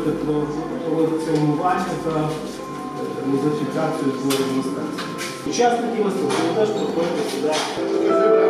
поговорити про колекціонування та е, музифікацію творів мистецтва. Учасники виставки ви теж проходять сюди.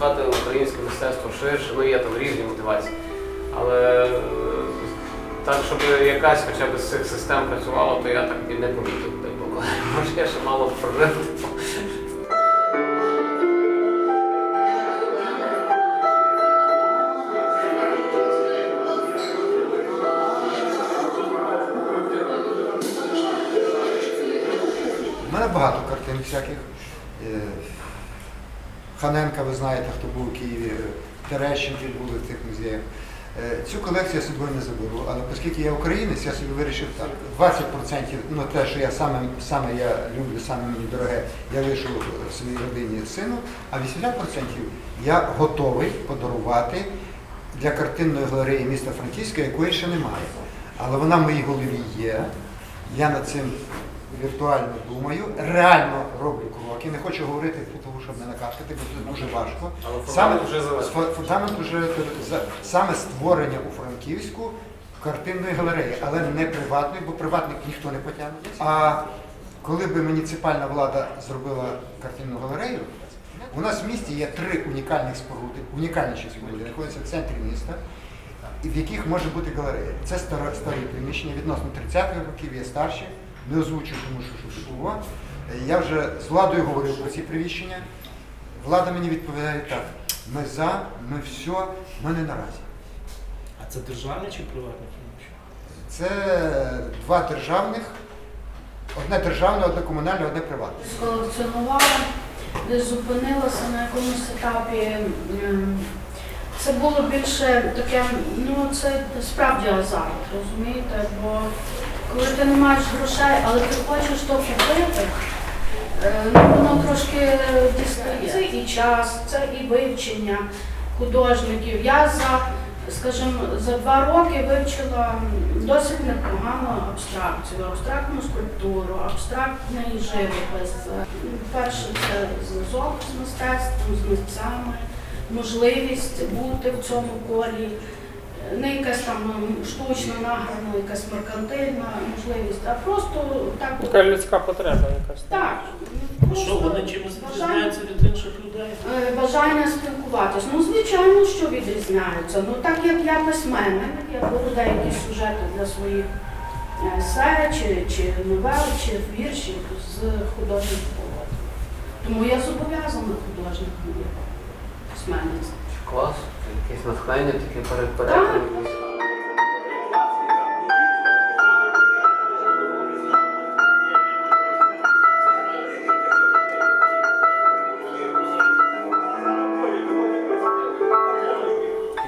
Пропихати українське мистецтво ширше, ну є там різні мотивації. Але е, так, щоб якась хоча б з цих систем працювала, то я так і не помітив. Може я ще мало прожив. У мене багато картин всяких. Е, Ханенка, ви знаєте, хто був у Києві, Терещенки були в цих музеях. Е, Цю колекцію я з собою не заберу, але оскільки я українець, я собі вирішив так. 20% ну, те, що я саме, саме я люблю, саме мені дороге, я лишу своїй родині сину, а 80% я готовий подарувати для картинної галереї міста Франківська, якої ще немає. Але вона в моїй голові є. Я над цим віртуально думаю, реально роблю кроки. Не хочу говорити, тому щоб не накашкати, бо це дуже важко. Але Саме, фундамент вже фундамент вже саме створення у Франківську картинної галереї, але не приватної, бо приватник ніхто не потягне. А коли би муніципальна влада зробила картинну галерею, у нас в місті є три унікальних споруди, унікальніші споруди, знаходяться в центрі міста, в яких може бути галерея. Це старі приміщення, відносно 30-х років, є старші, не озвучую, тому що щоб було. Я вже з владою говорив про ці приміщення. Влада мені відповідає так: ми за, ми все, ми не наразі. А це державне чи приватне приміщення? Це два державних, одне державне, одне комунальне, одне приватне. колекціонувала, десь зупинилася на якомусь етапі. Ем, Це було більше таке, ну це справді азарт, розумієте? Бо коли ти не маєш грошей, але ти хочеш то купити, е, ну воно трошки дістає. Це і час, це і вивчення художників. Я за, скажімо, за два роки вивчила досить непогану абстракцію, абстрактну скульптуру, абстрактний живопис. Перше це зв'язок з мистецтвом, з митцями, можливість бути в цьому колі. Не якась там м, штучно награна, якась меркантильна можливість, а просто так. Така людська потреба якась. Так. А що вони чимось відрізняються від інших людей? Е, Бажання спілкуватись. Ну, звичайно, що відрізняються. Ну, так як я письменник, я беру деякі сюжети для своїх е, есе, чи, чи новел, чи віршів з художніх полот. Тому я зобов'язана художником бути письменниця. Клас, якесь натхнення, таке перед Так.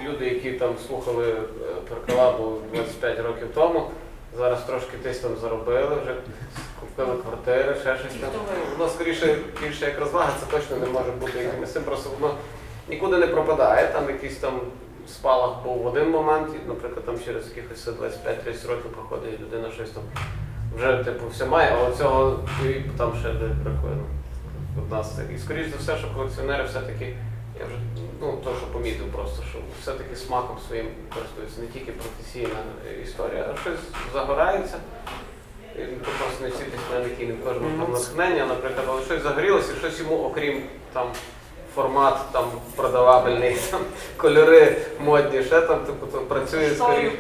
Люди, які там слухали е, Перкалабу 25 років тому, зараз трошки десь там заробили, вже купили квартири, ще щось там. Воно скоріше більше як розвага, це точно не може бути якимось цим, просто воно нікуди не пропадає. Там якийсь там спалах був в один момент, і, наприклад, там через якихось 25-30 років проходить і людина щось там вже типу все має, а оцього і там ще де бракує. ну, і скоріш за все, що колекціонери все-таки, я вже ну то, що помітив просто, що все-таки смаком своїм користуються не тільки професійна історія, а щось загорається. І то просто не всі письменники, не кожного там натхнення, наприклад, але щось загорілося, щось йому, окрім там формат там продавабельний, там кольори модні, ще там типу, то працює скоріше.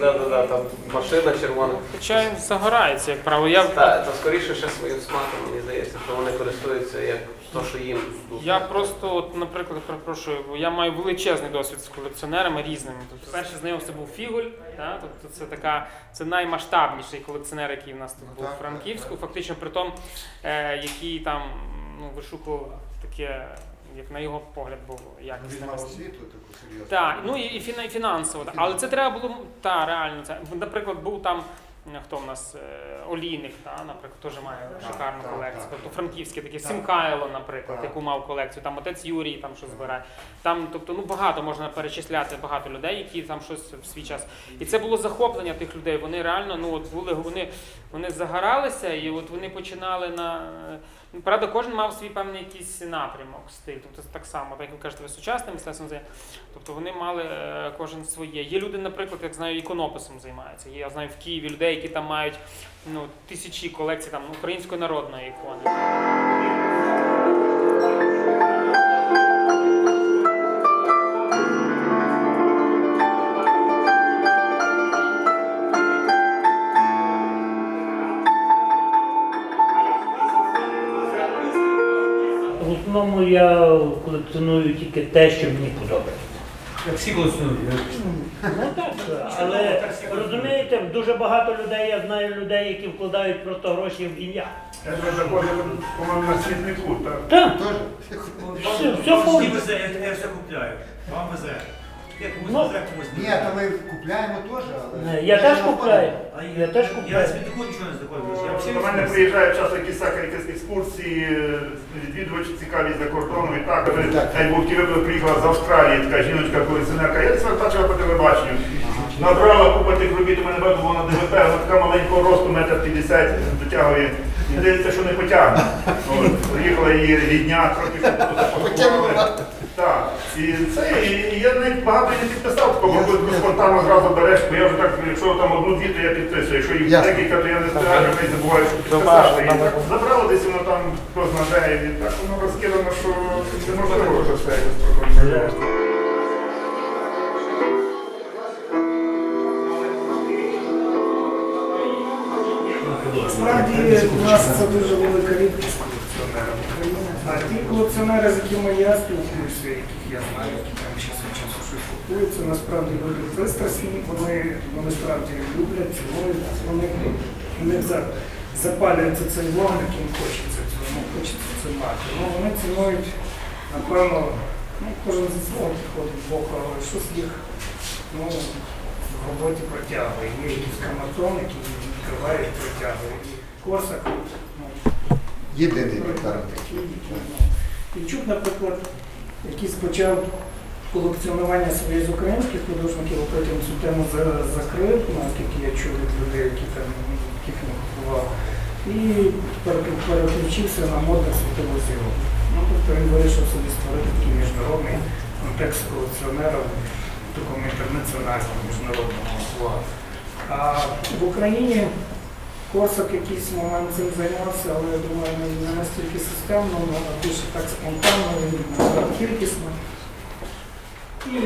Да, да, да, там машина червона. Хоча він загорається, як правило. Я, Так, то скоріше ще своїм смаком, мені здається, що вони користуються як то, що їм. я просто, от, наприклад, перепрошую, бо я маю величезний досвід з колекціонерами різними. Тобто, перше знайомство був Фіголь, та? тобто це така, це наймасштабніший колекціонер, який в нас тут був Так, у Франківську, фактично при тому, е, який там ну, вишукував таке як на його погляд, був Він якісним. мав освіту таку серйозну. Так, ну і, і фіна- і фінансово. так. Але це треба було та реально. Це наприклад, був там. Хто в нас е, олійник, та, наприклад, теж має шикарну так, колекцію. так. Тобто франківський такий Так. Сімкайло, наприклад, Так. яку мав колекцію. Там отець Юрій там щось збирає. Там, тобто, ну багато можна перечисляти багато людей, які там щось в свій час. І це було захоплення тих людей. Вони реально ну от були вони, вони загоралися, і от вони починали на правда, кожен мав свій певний якийсь напрямок, стиль. Тобто так само, так як ви кажете, ви сучасним мистецтвом займаєтеся. Тобто вони мали е, кожен своє. Є люди, наприклад, як знаю, іконописом займаються. Є, я знаю в Києві людей, які там мають ну, тисячі колекцій там української народної ікони. В основному я колекціоную тільки те, що мені подобається. Як всі голосують. Ну так, але розумієте, дуже багато людей, я знаю людей, які вкладають просто гроші в ім'я. Я вже заходив, по-моєму, на світнику, так? Так, Теж? все, все повністю. я все купляю. Вам везе. Ну, везе, комусь Ні, не то ми купляємо теж, але... Е, Я теж купляю. А Я теж Я купляю. нічого не знаходжу. Я всі До мене приїжджають часто якісь всякі якісь екскурсії, е, відвідувачі цікаві за кордону і так. Так. Хай був ті випадок приїхала з Австралії, така жіночка колекціонерка. Я це бачила по телебаченню. Набрала купа тих робіт, у мене багато було на ДВП, вона така маленького росту, метр 50, дотягує. Здається, що не потягне. От, Приїхала її рідня, трохи тут запакували. Так, і це, і я навіть багато не підписав такого, коли спонтанно зразу береш, бо я вже так, якщо там одну-дві, то я підписую, якщо їх Ясно. декілька, то я не стараю, я не забуваю, що підписати. І так забрало десь воно там, хто знає, і так воно розкидано, що неможливо вже все якось проконтролювати. Насправді у нас це дуже велика рідкість. А ті колекціонери, з якими я спілкуюся, яких я знаю, які там час від часу щось купують, це насправді люди пристрасні, вони, вони справді люблять, цінують, вони за- запалюється цей вогник, їм хочеться цього, хочеться це мати. Ну, вони цінують, напевно, ну, кожен зі свого підходить боку, але щось їх ну, в роботі протягує. Є якийсь каматон, який відкриває і ну, Єдиний такий. ну, наприклад, який почав колекціонування своє з українських художників, а потім цю тему за- закрив, наскільки я чув від людей, які там яких не купував. І переключився на модних світових зірок. Ну, тобто він вирішив собі створити такий міжнародний контекст колекціонера такому інтернаціональному міжнародному. А в Україні Корсак якийсь момент цим займався, але я думаю, не, настільки системно, ну, а більше так спонтанно, так кількісно. І,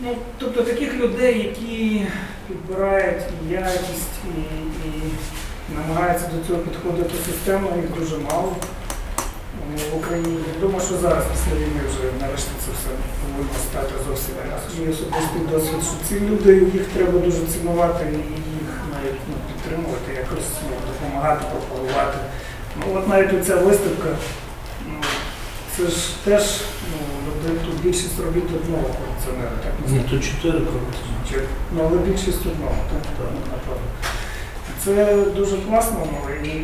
ну, тобто таких людей, які підбирають і якість і, і намагаються до цього підходити системно, їх дуже мало в Україні. Я думаю, що зараз після війни вже нарешті це все повинно стати зовсім. Мій особистий досвід, що ці люди, їх треба дуже цінувати і підтримувати, якось ну, допомагати, пропагувати. Ну от навіть оця виставка, ну, це ж теж ну, тут більшість робіт одного колекціонера, так? Ні, тут чотири колекціонери. Ну, але більшість одного, так? Так. Ну, напевно. Це дуже класно, ну, і, і,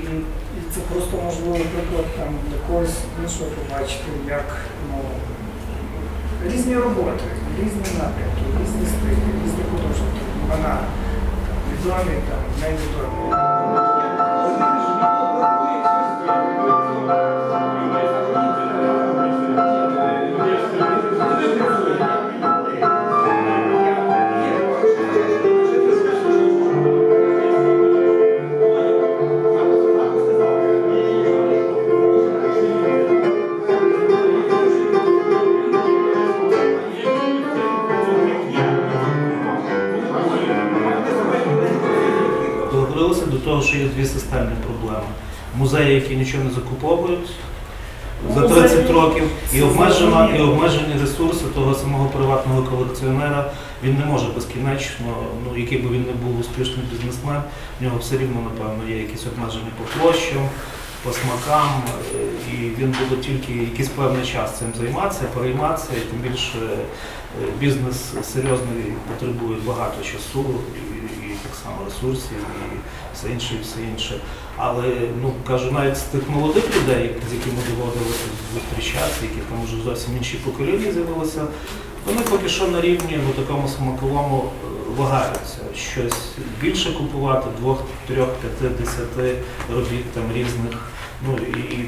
і це просто можливо приклад там для когось іншого побачити, як ну, різні роботи, різні напрямки, різні стилі, різні художники, вона トラメタ部トラメータ Договорилися до того, що є дві системні проблеми. Музеї, які нічого не закуповують за 30 років, і обмежена, і обмежені ресурси того самого приватного колекціонера. Він не може безкінечно, ну який би він не був успішний бізнесмен, в нього все рівно, напевно, є якісь обмеження по площам, по смакам, і він буде тільки якийсь певний час цим займатися, перейматися, і тим більше е, бізнес серйозний потребує багато часу і, і ресурсів, і все інше, і все інше. Але ну кажу, навіть з тих молодих людей, з якими доводилося зустрічатися, які там вже зовсім інші покоління з'явилися, вони поки що на рівні ну, такому смаковому е, вагаються. Щось більше купувати, двох, трьох, п'яти, десяти робіт там різних. Ну і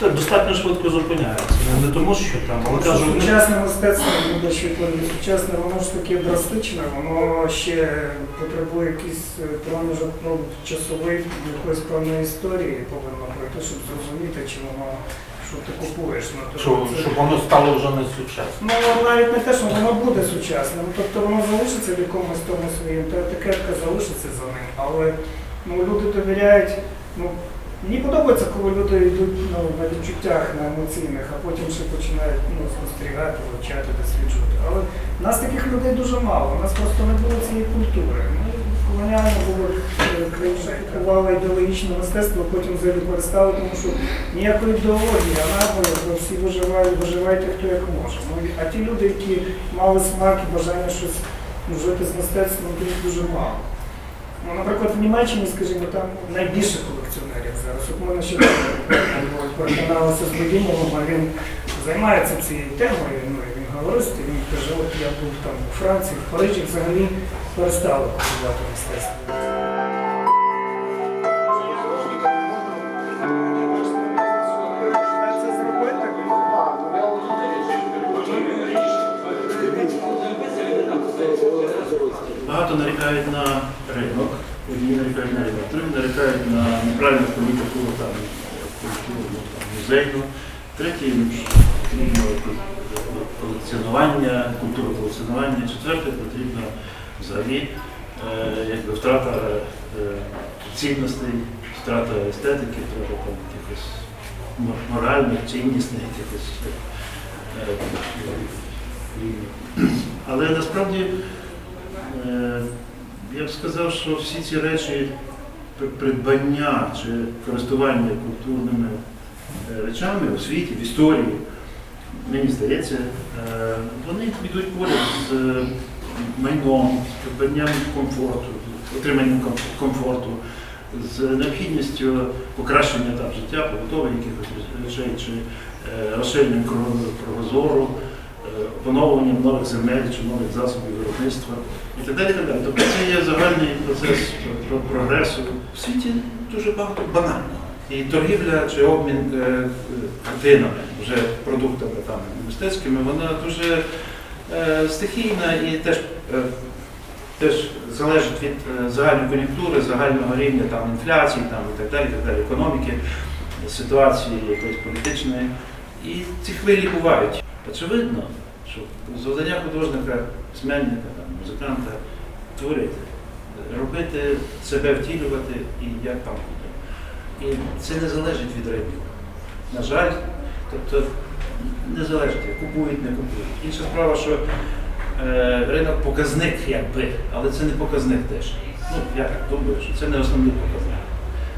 та, достатньо швидко зупиняються. Не, не тому, що там, але кажу, сучасне мистецтво буде швидкою. Сучасне, воно ж таке драстичне, воно ще потребує якийсь е, проміжок ну, часовий якоїсь певної історії повинно пройти, щоб зрозуміти, чи воно що ти купуєш. Ну, тобто Щоб, це- щоб воно стало вже не сучасним. Ну, навіть не те, що воно буде сучасним, тобто воно залишиться в якомусь тому своїм, та етикетка залишиться за ним, але ну, люди довіряють. Ну, мені подобається, коли люди йдуть ну, на відчуттях, на емоційних, а потім ще починають ну, спостерігати, вивчати, досліджувати. Але в нас таких людей дуже мало, у нас просто не було цієї культури. Ми колоніально були е, купували ідеологічне мистецтво, потім взагалі перестали, тому що ніякої ідеології, а набою, всі виживають, виживайте хто як може. Ну, а ті люди, які мали смак і бажання щось ну, жити з мистецтвом, їх дуже мало. Ну, наприклад, в Німеччині, скажімо, там найбільше зараз. От ми нещодавно переконалися з Вадимом, а він займається цією темою, ну, він говорить, він каже, от я був там у Франції, в Парижі взагалі перестали купувати мистецтво. Багато нарікають на ринок, одні нарікають на ринок, нарікають на неправильну політику там, культуру, ну, музейну, потрібно колекціонування, культуру колекціонування, четверте потрібно взагалі е, якби втрата е, цінностей, втрата естетики, втрата там, якихось мо- моральних, ціннісних якихось. е, Але насправді Я б сказав, що всі ці речі придбання чи користування культурними е, речами у світі, в історії, мені здається, е, вони йдуть поряд з е, майном, з придбанням комфорту, отриманням комфорту, з необхідністю покращення там, життя, побутових якихось речей чи розширенням кругозору, е, поновленням нових земель чи нових засобів виробництва і так далі. так далі. Тобто це є загальний процес про- про- прогресу. В світі дуже багато банального. І торгівля чи обмін е, е, картинами, вже продуктами там, мистецькими, вона дуже е, стихійна і теж, теж залежить від загальної кон'юнктури, загального рівня там, інфляції там, і так далі, так далі, економіки, ситуації якоїсь політичної. І ці хвилі бувають. Очевидно, що завдання художника, письменника, музиканта творити, робити себе втілювати і як там буде. І це не залежить від ринку. На жаль, тобто не залежить, купують, не купують. Інша справа, що е, ринок показник, якби, але це не показник теж. Ну, я так думаю, що це не основний показник.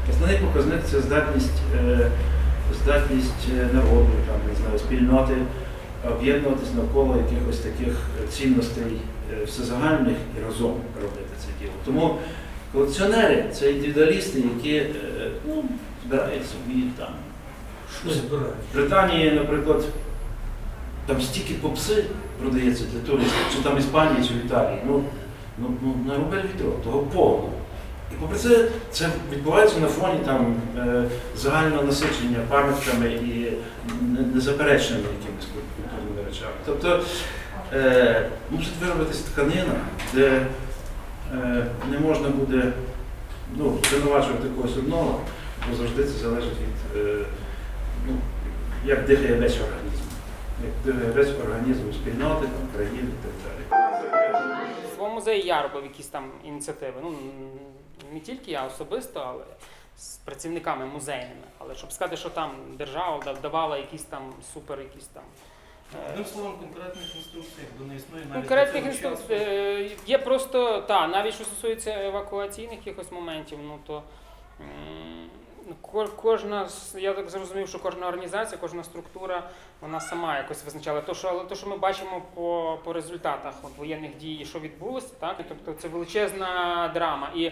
Основний показник це здатність, е, здатність е, народу, там, не знаю, спільноти об'єднуватись навколо якихось таких цінностей е, всезагальних і разом робити це діло. Тому колекціонери це індивідуалісти, які е, ну, збирають собі там. Що збирають? В Британії, наприклад, там стільки попси продається для туристів, чи там Іспанії, чи в Італії. Ну, ну, ну на рубель відро, того повно. І попри це, це відбувається на фоні там, е, загального насичення пам'ятками і незаперечними якимись культурними речами. Тобто е, мусить виробитися тканина, де е, не можна буде ну, звинувачувати когось одного, бо завжди це залежить від е, ну, як дихає весь організм. Як дихає весь організм спільноти, країни і так далі. В музеї я робив якісь там ініціативи. Ну не тільки я особисто, але з працівниками музейними. Але щоб сказати, що там держава да- давала якісь там супер, якісь там. е, Одним словом, конкретних інструкцій, не існує навіть Конкретних інструкцій е, є просто та навіть що стосується евакуаційних якихось моментів, ну то м, кожна, я так зрозумів, що кожна організація, кожна структура, вона сама якось визначала. То, що, але то, що ми бачимо по, по результатах от, воєнних дій, що відбулося, так? тобто це величезна драма. І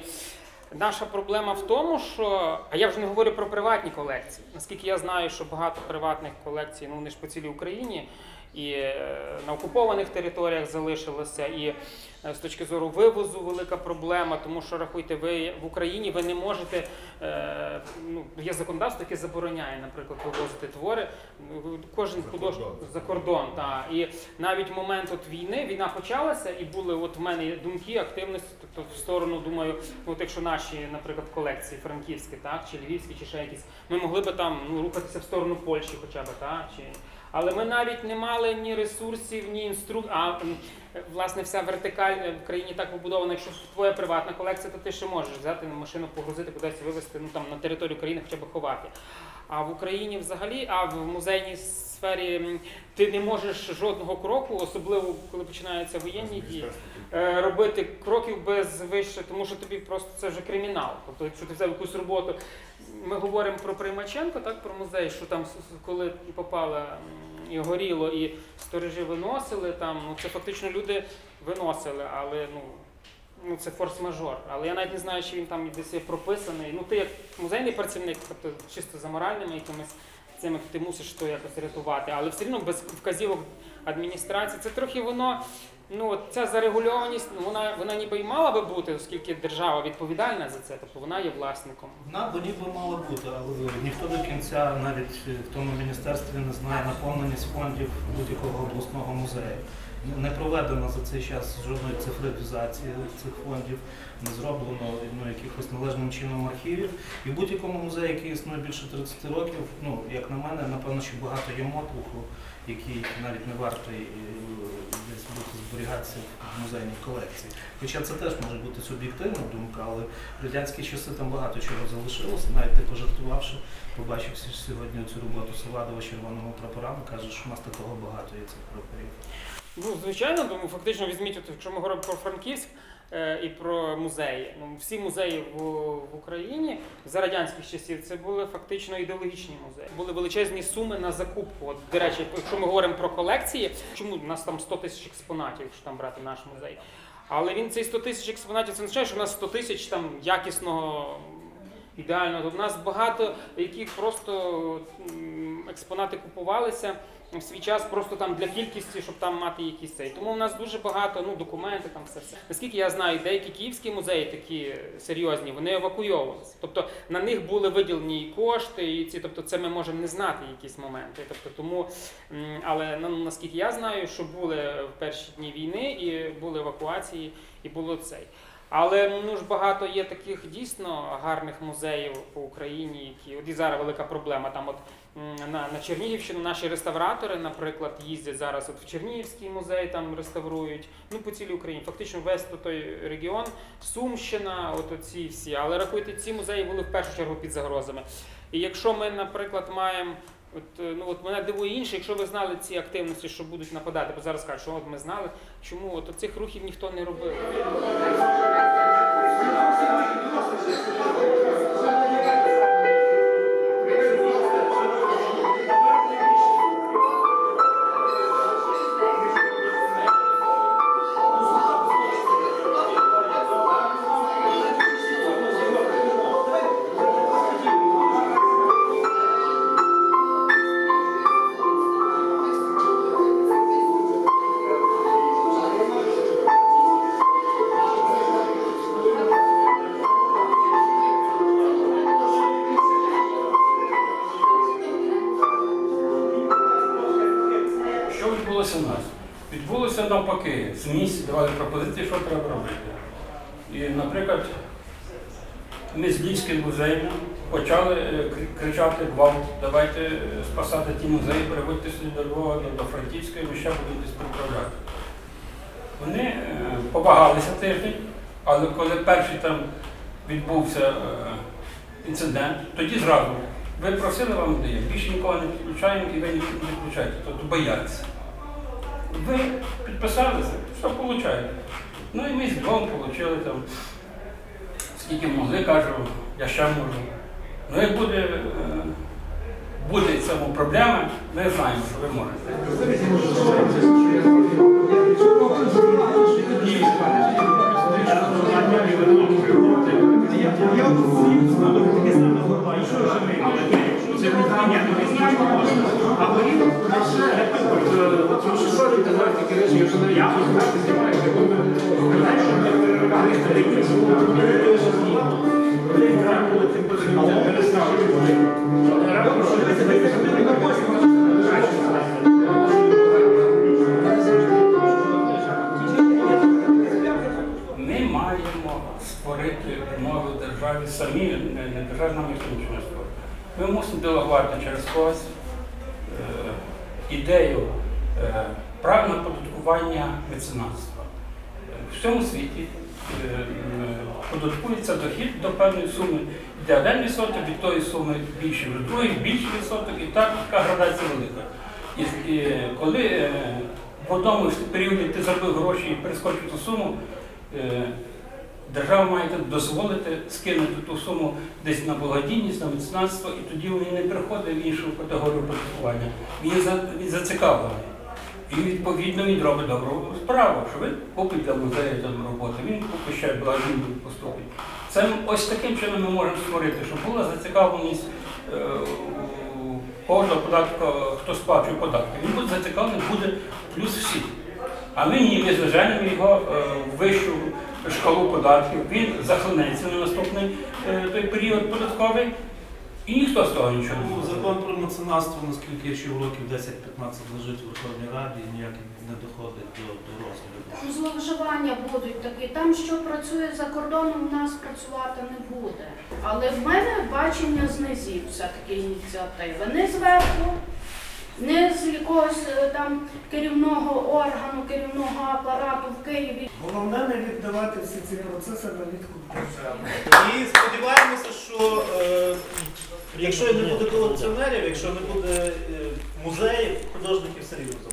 наша проблема в тому, що. А я вже не говорю про приватні колекції. Наскільки я знаю, що багато приватних колекцій, ну вони ж по цілій Україні. І е, на окупованих територіях залишилося, і е, з точки зору вивозу велика проблема, тому що рахуйте, ви в Україні ви не можете. Е, ну, є законодавство, яке забороняє, наприклад, вивозити твори. Кожен художник за кордон. Та. І навіть момент от війни, війна почалася, і були от в мене думки, активності, тобто в сторону, думаю, от якщо наші, наприклад, колекції франківські, так, чи львівські, чи ще якісь, ми могли би там ну, рухатися в сторону Польщі, хоча б, так, чи. Але ми навіть не мали ні ресурсів, ні інструкцій. А власне вся вертикаль е, в країні так побудована. Якщо твоя приватна колекція, то ти ще можеш взяти на машину, погрузити кудись вивезти, ну там на територію країни хоча б ховати. А в Україні взагалі, а в музейній сфері ти не можеш жодного кроку, особливо коли починаються воєнні дії, е, робити кроків без вище, тому що тобі просто це вже кримінал. Тобто, якщо ти взяв якусь роботу, ми говоримо про Примаченко, так про музей, що там коли попала м, і горіло, і сторожі виносили там. Ну це фактично люди виносили, але ну. Ну, це форс-мажор. Але я навіть не знаю, чи він там десь є прописаний. Ну, ти як музейний працівник, тобто чисто за моральними якимись цими ти мусиш то якось рятувати. Але все одно без вказівок адміністрації це трохи воно. Ну, от ця зарегульованість, ну, вона, вона ніби й мала би бути, оскільки держава відповідальна за це, тобто вона є власником. Вона б ніби мала бути, але ніхто до кінця навіть в тому міністерстві не знає наповненість фондів будь-якого обласного музею. Не проведено за цей час жодної цифровізації цих фондів, не зроблено ну, якихось належним чином архівів. І в будь-якому музеї, який існує більше 30 років, ну як на мене, напевно, що багато є мотлуху, який навіть не вартий е, десь бути зберігатися в музейній колекції. Хоча це теж може бути суб'єктивна думка, але в радянські часи там багато чого залишилося. Навіть ти пожартувавши, побачив сьогодні цю роботу Савадова з червоними каже, що у нас такого багато є цих прапорів. Ну, звичайно, тому фактично візьміть, от, якщо ми говоримо про Франківськ е, і про музеї. Ну, всі музеї в, в Україні за радянських часів це були фактично ідеологічні музеї. Були величезні суми на закупку. От, до речі, якщо ми говоримо про колекції, чому у нас там 100 тисяч експонатів, якщо там брати наш музей? Але він цей 100 тисяч експонатів, це означає, що у нас 100 тисяч там якісного. Ідеально, у нас багато яких просто експонати купувалися в свій час просто там для кількості, щоб там мати якісь цей. Тому у нас дуже багато ну, документи, там все все. Наскільки я знаю, деякі київські музеї такі серйозні, вони евакуйовувалися. Тобто на них були виділені і кошти, і ці, тобто це ми можемо не знати якісь моменти. Тобто тому, але ну, наскільки я знаю, що були в перші дні війни і були евакуації, і було цей. Але ну ж багато є таких дійсно гарних музеїв по Україні, які от і зараз велика проблема. Там от на, на Чернігівщину наші реставратори, наприклад, їздять зараз от в Чернігівський музей, там реставрують. Ну по цілій Україні. Фактично весь той регіон, Сумщина, от оці всі. Але рахуйте, ці музеї були в першу чергу під загрозами. І якщо ми, наприклад, маємо. От, е, ну, от мене дивує інше, якщо ви знали ці активності, що будуть нападати, бо зараз кажуть, що от ми знали, чому от цих рухів ніхто не робив. Нас? Відбулося навпаки, СМІ давали пропозиції, що треба робити. І, наприклад, ми з Львівським музеєм почали е, кричати гвалт, давайте е, спасати ті музеї, переводьте сюди до Львова, до, і ми ще будемо десь приправляти. Вони е, повагалися тиждень, але коли перший там відбувся інцидент, тоді зразу. Ви просили вам даємо, більше нікого не підключаємо і ви не підключаєте, тобто бояться. Ви підписалися, що получаєте. Ну і ми з двом отримали там, скільки могли, кажу, я ще можу. Ну як буде, е, буде цьому проблема, ми знаємо, що ви можете. Ми маємо створити умови в державі самі, не, не держава нам ніхто нічого не створить. Ми мусимо делегувати через когось е, ідею е, правильного податкування меценатства. В всьому світі е, податкується дохід до певної суми, де один відсоток від тої суми більший, від другої більший відсоток, і так така градація велика. І, коли е, в одному періоді ти заробив гроші і перескочив ту суму, держава має дозволити скинути ту суму десь на благодійність, на меценатство, і тоді він не приходить в іншу категорію податкування. Він, за, він зацікавлений. І відповідно він робить добру справу, що ви купить для музею там роботи, він купить ще благодійно поступить. Це ось таким чином ми можемо створити, щоб була зацікавленість е, кожного податку, хто сплачує податки. Він буде зацікавлений, буде плюс всі. А ми ні, ми заженемо його е, вищу шкалу податків, він захлинеться на наступний е, той період податковий, і ніхто з того нічого не Ну, буде. Закон про меценатство, наскільки я чув, років 10-15 лежить в Верховній Раді і ніяк не доходить до, до розгляду. Зловживання будуть такі. Там, що працює за кордоном, у нас працювати не буде. Але в мене бачення знизів все-таки ініціативи. Не зверху, не з якогось е, там керівного органу, керівного апарату в Києві. Головне не віддавати всі ці процеси на відкуп держави. І сподіваємося, що е, якщо не буде колекціонерів, якщо не буде е, музеїв, художників все рівно